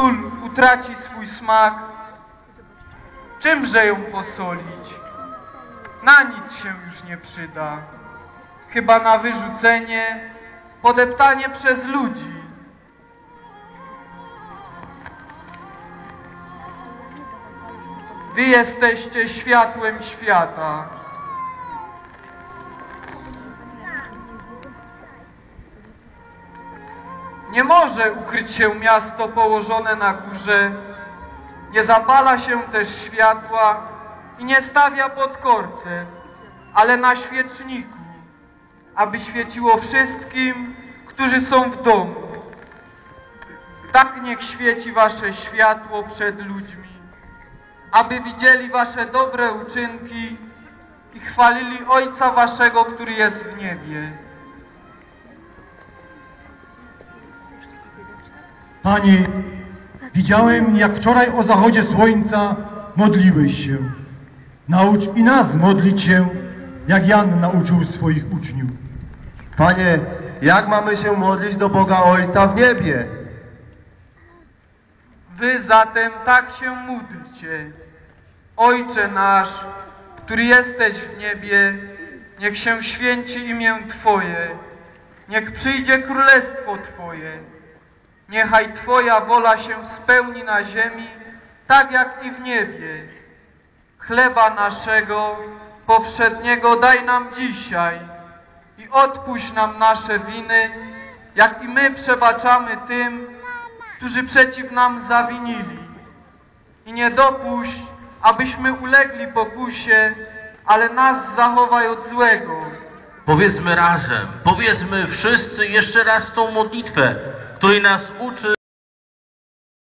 sól utraci swój smak, czymże ją posolić? Na nic się już nie przyda, chyba na wyrzucenie, podeptanie przez ludzi. Wy jesteście światłem świata. Nie może ukryć się miasto położone na górze, nie zapala się też światła i nie stawia pod korce, ale na świeczniku, aby świeciło wszystkim, którzy są w domu. Tak niech świeci wasze światło przed ludźmi, aby widzieli wasze dobre uczynki i chwalili Ojca waszego, który jest w niebie. Panie, widziałem, jak wczoraj o zachodzie słońca modliłeś się. Naucz i nas modlić się, jak Jan nauczył swoich uczniów. Panie, jak mamy się modlić do Boga Ojca w niebie? Wy zatem tak się módlcie. Ojcze nasz, który jesteś w niebie, niech się święci imię Twoje, niech przyjdzie królestwo Twoje. Niechaj Twoja wola się spełni na ziemi, tak jak i w niebie. Chleba naszego powszedniego daj nam dzisiaj i odpuść nam nasze winy, jak i my przebaczamy tym, którzy przeciw nam zawinili. I nie dopuść, abyśmy ulegli pokusie, ale nas zachowaj od złego. Powiedzmy razem, powiedzmy wszyscy jeszcze raz tą modlitwę, której nas uczy